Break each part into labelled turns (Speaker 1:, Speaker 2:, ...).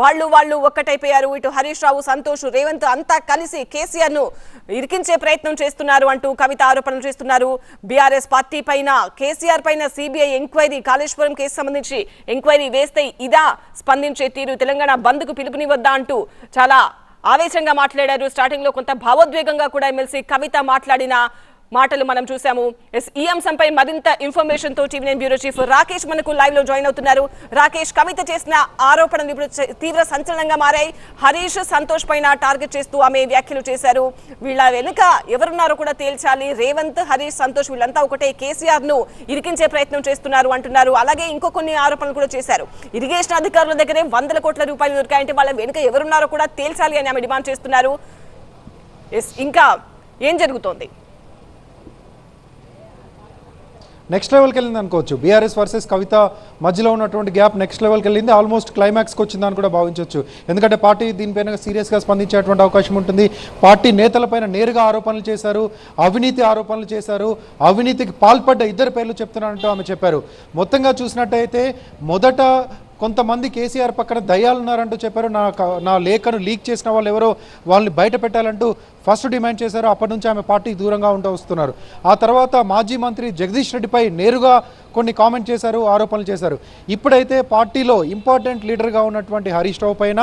Speaker 1: వాళ్ళు వాళ్ళు ఒక్కటైపోయారు. ఇటు హరీష్ రావు సంతోష్ రేవంత్ అంతా కలిసి కేసీఆర్ను ఇరికించే ప్రయత్నం చేస్తున్నారు అంటూ కవిత ఆరోపణలు చేస్తున్నారు. బీఆర్ఎస్ పార్టీ పైన కేసీఆర్ పైన సిబిఐ ఎంక్వైరీ కాళేశ్వరం కేసు సంబంధించి ఎంక్వైరీ వేస్తే ఇదా స్పందించే తీరు తెలంగాణ బంద్కు పిలుపునివద్దా అంటూ చాలా ఆవేశంగా మాట్లాడారు. స్టార్టింగ్లో కొంత భావోద్వేగంగా కూడా ఎమ్మెల్సీ కవిత మాట్లాడిన మాటలు మనం చూసాము ఎస్ ఈ అంశంపై మరింత ఇన్ఫర్మేషన్తో టీవీ బ్యూరో చీఫ్ రాకేష్ మనకు లైవ్లో జాయిన్ అవుతున్నారు. రాకేష్ కవిత చేసిన ఆరోపణలు ఇప్పుడు తీవ్ర సంచలనంగా మారాయి. హరీష్ సంతోష్ పైన టార్గెట్ చేస్తూ ఆమె వ్యాఖ్యలు చేశారు. వీళ్ళ వెనుక ఎవరున్నారో కూడా తేల్చాలి. రేవంత్ హరీష్ సంతోష్ వీళ్ళంతా ఒకటే కేసీఆర్ను ఇరికించే ప్రయత్నం చేస్తున్నారు అంటున్నారు. అలాగే ఇంకో కొన్ని ఆరోపణలు కూడా చేశారు. ఇరిగేషన్ అధికారుల దగ్గరే వందల కోట్ల రూపాయలు దొరికాయంటే వాళ్ళ వెనుక ఎవరున్నారో కూడా తేల్చాలి అని ఆమె డిమాండ్ చేస్తున్నారు. ఎస్ ఇంకా ఏం జరుగుతోంది?
Speaker 2: నెక్స్ట్ లెవెల్కి వెళ్ళింది అనుకోవచ్చు. బీఆర్ఎస్ వర్సెస్ కవిత మధ్యలో ఉన్నటువంటి గ్యాప్ నెక్స్ట్ లెవెల్కి వెళ్ళింది. ఆల్మోస్ట్ క్లైమాక్స్కి వచ్చిందని కూడా భావించవచ్చు. ఎందుకంటే పార్టీ దీనిపైన సీరియస్గా స్పందించేటువంటి అవకాశం ఉంటుంది. పార్టీ నేతలపైన నేరుగా ఆరోపణలు చేశారు. అవినీతి ఆరోపణలు చేశారు. అవినీతికి పాల్పడ్డ ఇద్దరు పేర్లు చెప్తున్నారంటూ ఆమె చెప్పారు. మొత్తంగా చూసినట్టయితే మొదట కొంతమంది కేసీఆర్ పక్కన దయ్యాలు ఉన్నారంటూ చెప్పారు. నా నా లేఖను లీక్ చేసిన వాళ్ళు ఎవరో వాళ్ళని బయట పెట్టాలంటూ ఫస్ట్ డిమాండ్ చేశారు. అప్పటి నుంచి ఆమె పార్టీకి దూరంగా ఉంటూ వస్తున్నారు. ఆ తర్వాత మాజీ మంత్రి జగదీష్ రెడ్డిపై నేరుగా కొన్ని కామెంట్ చేశారు ఆరోపణలు చేశారు. ఇప్పుడైతే పార్టీలో ఇంపార్టెంట్ లీడర్గా ఉన్నటువంటి హరీష్ రావు పైన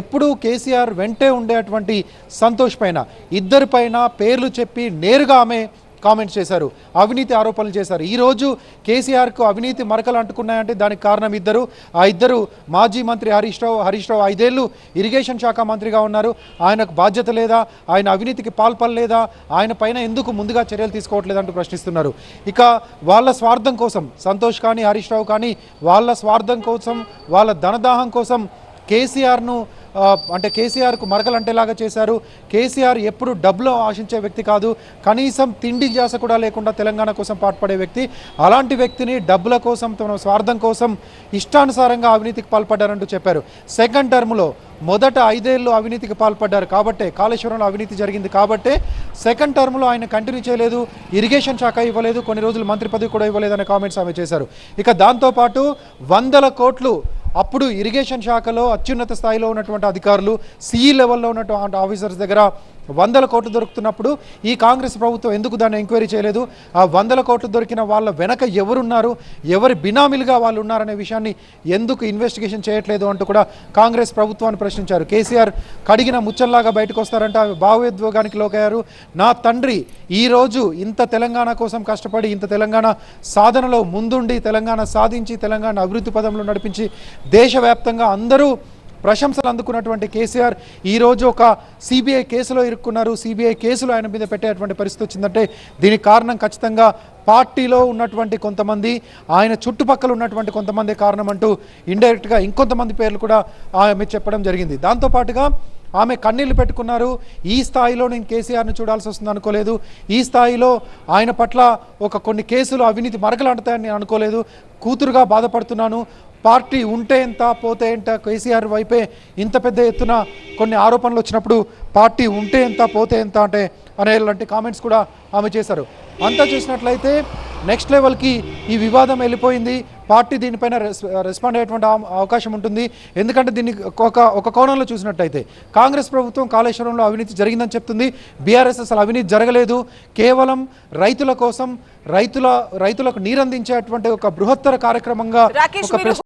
Speaker 2: ఎప్పుడూ కేసీఆర్ వెంటే ఉండేటువంటి సంతోష్ పైన ఇద్దరిపైన పేర్లు చెప్పి నేరుగా ఆమె కామెంట్స్ చేశారు అవినీతి ఆరోపణలు చేశారు. ఈరోజు కేసీఆర్కు అవినీతి మరకలు అంటుకున్నాయంటే దానికి కారణం ఇద్దరు. ఆ ఇద్దరు మాజీ మంత్రి హరీష్ రావు హరీష్ రావు ఐదేళ్ళు ఇరిగేషన్ శాఖ మంత్రిగా ఉన్నారు. ఆయనకు బాధ్యత లేదా ఆయన అవినీతికి పాల్పడలేదా ఆయన పైన ఎందుకు ముందుగా చర్యలు తీసుకోవట్లేదంటూ ప్రశ్నిస్తున్నారు. ఇక వాళ్ళ స్వార్థం కోసం సంతోష్ కానీ హరీష్ రావు కానీ వాళ్ళ స్వార్థం కోసం వాళ్ళ ధనదాహం కోసం కేసీఆర్ను అంటే కేసీఆర్కు మరకలంటేలాగా చేశారు. కేసీఆర్ ఎప్పుడు డబ్బులు ఆశించే వ్యక్తి కాదు. కనీసం తిండి జాస కూడా లేకుండా తెలంగాణ కోసం పాటుపడే వ్యక్తి. అలాంటి వ్యక్తిని డబ్బుల కోసం తమ స్వార్థం కోసం ఇష్టానుసారంగా అవినీతికి పాల్పడ్డారంటూ చెప్పారు. సెకండ్ టర్మ్లో మొదట ఐదేళ్ళు అవినీతికి పాల్పడ్డారు కాబట్టే కాళేశ్వరంలో అవినీతి జరిగింది కాబట్టే సెకండ్ టర్మ్లో ఆయన కంటిన్యూ చేయలేదు ఇరిగేషన్ శాఖ ఇవ్వలేదు కొన్ని రోజులు మంత్రి పదవి కూడా ఇవ్వలేదు అనే కామెంట్స్ ఆమె చేశారు. ఇక దాంతోపాటు వందల కోట్లు అప్పుడు ఇరిగేషన్ శాఖలో అత్యున్నత స్థాయిలో ఉన్నటువంటి అధికారులు సిఈ లెవెల్లో ఉన్నటువంటి ఆఫీసర్స్ దగ్గర వందల కోట్లు దొరుకుతున్నప్పుడు ఈ కాంగ్రెస్ ప్రభుత్వం ఎందుకు దాన్ని ఎంక్వైరీ చేయలేదు? ఆ వందల కోట్లు దొరికిన వాళ్ళ వెనక ఎవరున్నారు? ఎవరి బినామీలుగా వాళ్ళు ఉన్నారనే విషయాన్ని ఎందుకు ఇన్వెస్టిగేషన్ చేయట్లేదు అంటూ కూడా కాంగ్రెస్ ప్రభుత్వాన్ని ప్రశ్నించారు. కేసీఆర్ కడిగిన ముచ్చల్లాగా బయటకు వస్తారంట ఆమె భావోద్వేగానికి లోకయ్యారు. నా తండ్రి ఈ రోజు ఇంత తెలంగాణ కోసం కష్టపడి ఇంత తెలంగాణ సాధనలో ముందుండి తెలంగాణ సాధించి తెలంగాణ అభివృద్ధి పదంలో నడిపించి దేశవ్యాప్తంగా అందరూ ప్రశంసలు అందుకున్నటువంటి కేసీఆర్ ఈరోజు ఒక సిబిఐ కేసులో ఇరుక్కున్నారు. సిబిఐ కేసులో ఆయన మీద పెట్టేటువంటి పరిస్థితి వచ్చిందంటే దీనికి కారణం ఖచ్చితంగా పార్టీలో ఉన్నటువంటి కొంతమంది ఆయన చుట్టుపక్కల ఉన్నటువంటి కొంతమంది కారణం అంటూ ఇండైరెక్ట్గా ఇంకొంతమంది పేర్లు కూడా ఆమె చెప్పడం జరిగింది. దాంతోపాటుగా ఆమె కన్నీళ్ళు పెట్టుకున్నారు. ఈ స్థాయిలో నేను కేసీఆర్ని చూడాల్సి వస్తుంది అనుకోలేదు. ఈ స్థాయిలో ఆయన పట్ల ఒక కొన్ని కేసులు అవినీతి మరకలంటుతాయని నేను అనుకోలేదు. కూతురుగా బాధపడుతున్నాను. పార్టీ ఉంటే ఎంత పోతే ఎంత కేసీఆర్ వైపే ఇంత పెద్ద ఎత్తున కొన్ని ఆరోపణలు వచ్చినప్పుడు పార్టీ ఉంటే ఎంత పోతే ఎంత అంటే అనేలాంటి కామెంట్స్ కూడా ఆమె చేశారు. అంతా చూసినట్లయితే నెక్స్ట్ లెవెల్కి ఈ వివాదం వెళ్ళిపోయింది. పార్టీ దీనిపైన రెస్ రెస్పాండ్ అయ్యేటువంటి అవ- అవకాశం ఉంటుంది. ఎందుకంటే దీన్ని ఒక ఒక కోణంలో చూసినట్టయితే కాంగ్రెస్ ప్రభుత్వం కాళేశ్వరంలో అవినీతి జరిగిందని చెప్తుంది. బీఆర్ఎస్ అసలు అవినీతి జరగలేదు. కేవలం రైతుల కోసం రైతుల రైతులకు నీరందించేటువంటి ఒక బృహత్తర కార్యక్రమంగా ఒక